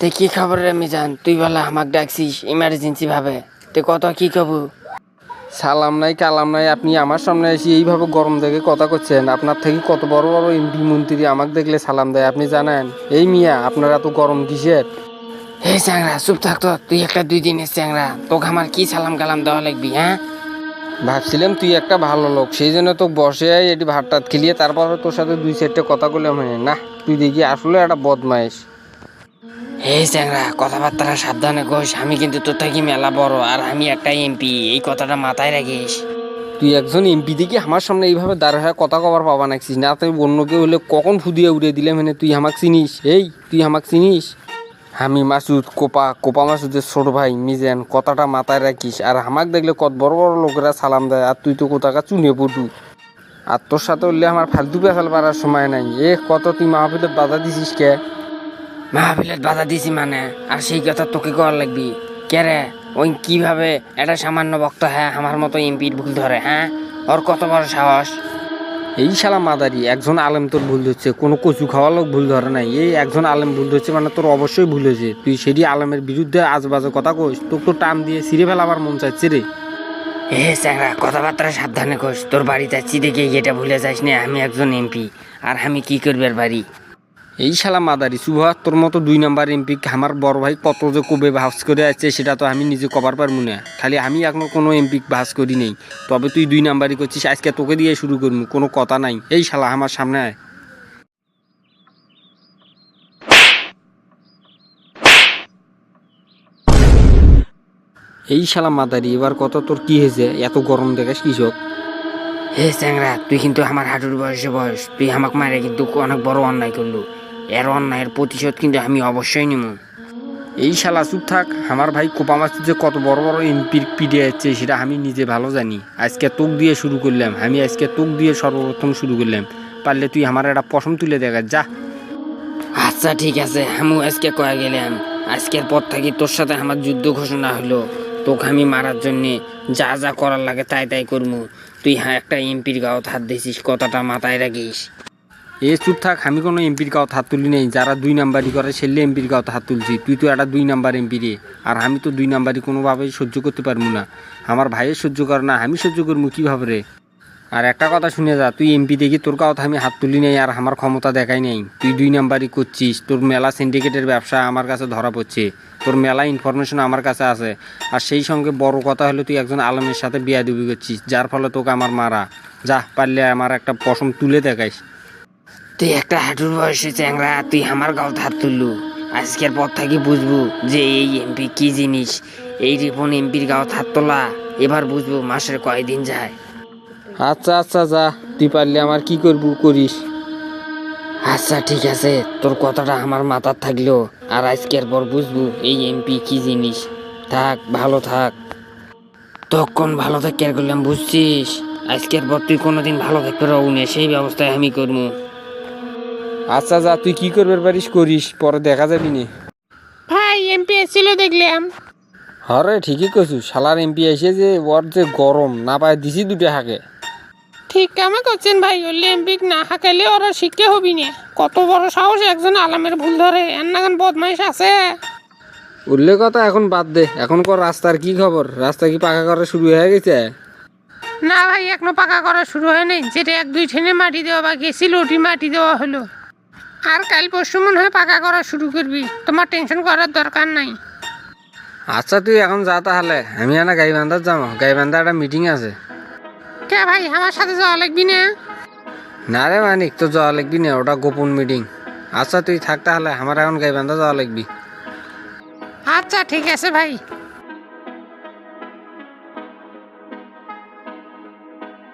তে কি খবর রে মিজান তুই বলা আমাকে ডাকছিস ইমার্জেন্সি ভাবে। তে কত কি কব? সালাম নাই কালাম নাই আপনি আমার সামনে এসে এইভাবে গরম দেখে কথা করছেন আপনার থেকে কত বড় বড় এমপি মন্ত্রী আমাকে দেখলে সালাম দেয় আপনি জানেন? এই মিয়া আপনার এত গরম কিসের? হে চ্যাংরা চুপ থাকতো তুই একটা দুই দিনের চ্যাংরা। তোকে আমার কি সালাম কালাম দেওয়া লাগবি হ্যাঁ? ভাবছিলাম তুই একটা ভালো লোক সেই জন্য তো বসে এটি ভাত টাত খেলিয়ে তারপরে তোর সাথে দুই চারটে কথা বলে মানে না তুই দেখি আসলে একটা বদমাইশ। হে চ্যাংরা কথাবার্তা সাবধানে কোষ আমি কিন্তু তোর থেকে মেলা বড়, আর আমি একটা এমপি এই কথাটা মাথায় রাখিস। তুই একজন এমপি দেখি আমার সামনে এইভাবে দাঁড় হয়ে কথা কবার পাবা নাকছিস না তুই অন্য কেউ হলে কখন ফুদিয়ে উড়ে দিলে মানে তুই আমাকে চিনিস? এই, তুই আমাকে চিনিস? আমি মাসুদ, কোপা কোপা মাসুদের ছোট ভাই, মিজেন, কথাটা মাথায় রাখিস, আর আমাকে দেখলে কত বড় বড় লোকেরা সালাম দেয়, আর তুই তো কোথাকা চুনে পটু আর তোর সাথে উঠলে আমার ফালতু পেশাল পারার সময় নাই। এ কত তুই মাহফিলে বাধা দিছিস কে? মাহফিলত বাধা দিছি মানে আর সেই কথা তোকে কর লাগবি। কে রে? ওই কীভাবে একটা সামান্য বক্ত হ্যাঁ আমার মতো এমপির ভুল ধরে হ্যাঁ? ওর কত বড় সাহস? এই শালা মাদারি একজন আলেম তোর ভুল ধরছে কোনো কচু খাওয়া লোক ভুল ধরে নাই। এই একজন আলেম ভুল ধরছে মানে তোর অবশ্যই ভুল হয়েছে। তুই সেটি আলেমের বিরুদ্ধে আজবাজে কথা কইস তোকে তো টান দিয়ে ছিঁড়ে ফেলাবার মন চাইছে রে। এ চ্যাংরা কথাবার্তা সাবধানে কোষ তোর বাড়িতে যাচ্ছি দেখে এটা ভুলে যাস না আমি একজন এমপি আর আমি কি করবে বাড়ি? এই শালা মাদারি সুভা তোর মতো দুই নাম্বার এমপি আমার বড় ভাই কত যে কবে ভাস করে আছে সেটা তো আমি নিজে কবার পারব না। খালি আমি এখনও কোনো এমপি ভাস করি নেই। তবে তুই দুই নাম্বারই করছিস, আজকে তোকে দিয়ে শুরু করব, কোনো কথা নাই। এই শালা আমার সামনে আয়। এই শালা মাদারি, এবার কত তোর কি হয়েছে? এত গরম দেখাস কৃষক হে চ্যাংরা, তুই কিন্তু আমার হাঁটুর বয়সে বয়স। তুই আমাকে মারে কিন্তু অনেক বড় অন্যায় করলু। এর অন্যায়ের প্রতিশোধ কিন্তু আমি অবশ্যই নিব এই শালা চুপ থাক, আমার ভাই কোপা মাছ যে কত বড় বড় এমপির পিঠে যাচ্ছে সেটা আমি নিজে ভালো জানি। আজকে তোক দিয়ে শুরু করলাম, আমি আজকে তোক দিয়ে সর্বপ্রথম শুরু করলাম। পারলে তুই আমার একটা পশম তুলে দেখা, যা। আচ্ছা ঠিক আছে আমি আজকে কয়ে গেলাম। আজকের পর থেকে তোর সাথে আমার যুদ্ধ ঘোষণা হলো। তোকে আমি মারার জন্যে যা যা করার লাগে তাই তাই করব তুই হ্যাঁ একটা এমপির গাও হাত দিছিস কথাটা মাথায় রাখিস। এ চুপ থাক, আমি কোনো এমপির গাও হাত তুলি নেই। যারা দুই নাম্বারই করে, সেলে এমপির গাও হাত তুলছি। তুই তো একটা দুই নাম্বার এমপি রে। আর আমি তো দুই নাম্বারই কোনোভাবেই সহ্য করতে পারব না। আমার ভাইয়ের সহ্য করে না, আমি সহ্য করব কীভাবে রে? আর একটা কথা শুনে যা, তুই এমপি দেখি তোর কথা আমি হাত তুলি নেই আর আমার ক্ষমতা দেখাই নেই। তুই দুই নাম্বারই করছিস, তোর মেলা সিন্ডিকেটের ব্যবসা আমার কাছে ধরা পড়ছে। তোর মেলা ইনফরমেশন আমার কাছে আছে। আর সেই সঙ্গে বড় কথা হলো, তুই একজন আলমের সাথে বিয়া করছিস, যার ফলে তোকে আমার মারা। যা, পারলে আমার একটা পশম তুলে দেখাইস তুই একটা হাঁটুর বয়সে চ্যাংরা তুই আমার গাও হাত তুললু। আজকের পর থেকে বুঝব যে এই এমপি কি জিনিস এই রিপন এমপির গাও হাত তোলা এবার বুঝব মাসের কয়দিন যায়। আচ্ছা আচ্ছা যা তুই পারলে আমার কি করব করিস। আচ্ছা ঠিক আছে তোর কথাটা আমার মাথার থাকল আর আজকের পর বুঝব এই এমপি কি জিনিস। থাক ভালো থাক। তখন ভালো আর করলাম বুঝছিস? আজকের পর তুই কোনোদিন ভালো থাকতে পারব না সেই ব্যবস্থায় আমি করব। আচ্ছা যা তুই কি করবার পারিস করিস পরে দেখা যাবি নে। ভাই এমপি এসেছিল দেখলাম। হরে ঠিকই কছু শালার এমপি এসে যে ওর যে গরম না পায় দিছি দুটো হাকে। ঠিক কামে করছেন ভাই ওলে এমপি না হাঁকাইলে ওরা শিক্ষা হবি না। কত বড় সাহস একজন আলামের ভুল ধরে এর নাগান বদমাইশ আছে। উল্লেখ কথা এখন বাদ দে এখন কর রাস্তার কি খবর রাস্তা কি পাকা করা শুরু হয়ে গেছে? না ভাই এখনও পাকা করা শুরু হয় নাই যেটা এক দুই ঠেনে মাটি দেওয়া বাকি ছিল ওটি মাটি দেওয়া হলো। আর কাল পরশু মনে হয় পাকা করা শুরু করবি। তোমার টেনশন করার দরকার নাই। আচ্ছা তুই এখন যা তাহলে। আমি না গাইবান্ধার যাব গাইবান্ধা একটা মিটিং আছে। কে ভাই আমার সাথে যাওয়া লাগবি না? না রে মানিক তো যাওয়া লাগবি না। ওটা গোপন মিটিং আচ্ছা তুই থাক তাহলে। আমার এখন গাইবান্ধা যাওয়া লাগবি। আচ্ছা ঠিক আছে ভাই।